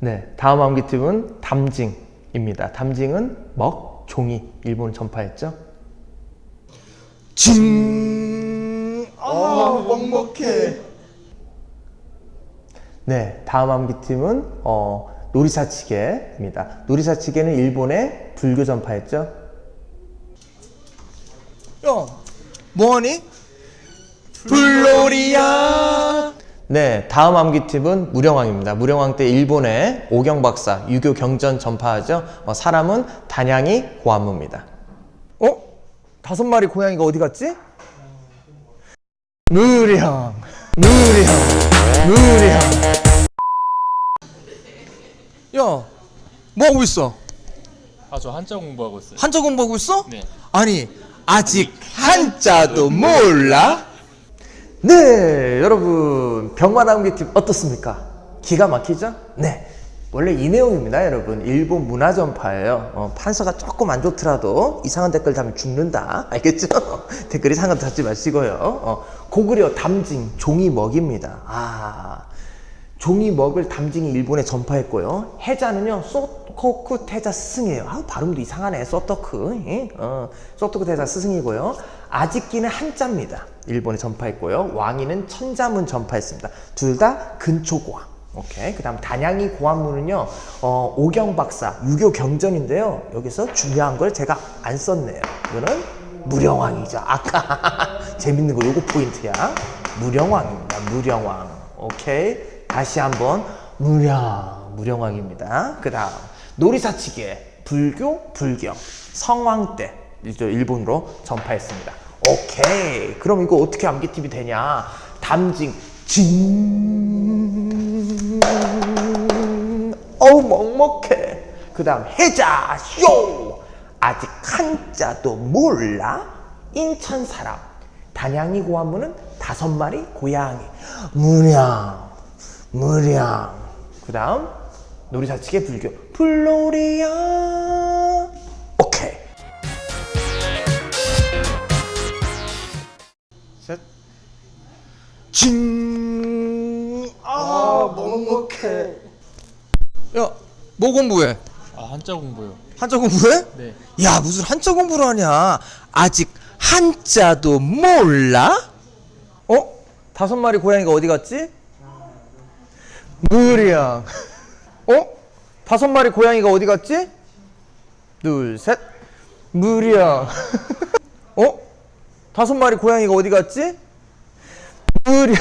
네, 다음 암기 팁은 담징입니다. 담징은 먹, 종이 일본 전파했죠. 징. 아, 먹먹해. 네, 다음 암기팀은 어, 노리사치개입니다. 노리사치개는 일본의 불교 전파했죠. 야, 뭐하니? 불놀이야. 네, 다음 암기 팁은 무령왕입니다. 무령왕 때 일본의 오경 박사 유교 경전 전파하죠. 어, 사람은 단양이 고안무입니다. 어? 다섯 마리 고양이가 어디 갔지? 무령, 무령, 무령. 야, 뭐 하고 있어? 아 저 한자 공부하고 있어요. 한자 공부하고 있어? 네. 아니, 아직 한자도 몰라? 네, 여러분 병만 암기팁 어떻습니까? 기가 막히죠? 네. 원래 이 내용입니다, 여러분. 일본 문화 전파예요. 어, 판서가 조금 안 좋더라도 이상한 댓글 달면 죽는다. 알겠죠? 댓글 이상한 거 달지 마시고요. 어, 고구려 담징 종이 먹입니다. 아. 종이 먹을 담징이 일본에 전파했고요. 해자는요, 소토쿠 태자 스승이에요. 아, 발음도 이상하네, 소토쿠. 예? 어, 소토쿠 태자 스승이고요. 아직기는 한자입니다. 일본에 전파했고요. 왕이는 천자문 전파했습니다. 둘 다 근초고왕. 오케이. 그 다음 단양이 고안문은요, 어, 오경 박사, 유교 경전인데요. 여기서 중요한 걸 제가 안 썼네요. 이거는 무령왕이죠. 아까 재밌는 거 요거 포인트야. 무령왕입니다. 무령왕. 오케이. 다시 한번 무령 무령왕입니다. 그 다음 놀이사치기에 불교 불경 성왕 때 일본으로 전파했습니다. 오케이. 그럼 이거 어떻게 암기팁이 되냐? 담징 징 어우 먹먹해. 그 다음 해자 쇼 아직 한자도 몰라? 인천 사람 단양이 고안문은 다섯 마리 고양이 무량 무량 그 다음 놀이사치계 불교 불놀이야 오케이 셋. 징. 아, 먹먹해. 야, 뭐 공부해? 아 한자 공부요. 한자 공부해? 네. 야, 무슨 한자 공부를 하냐? 아직 한자도 몰라? 어? 다섯 마리 고양이가 어디 갔지? 무량 어? 다섯 마리 고양이가 어디 갔지? 둘셋 무량 어? 다섯 마리 고양이가 어디 갔지? 무량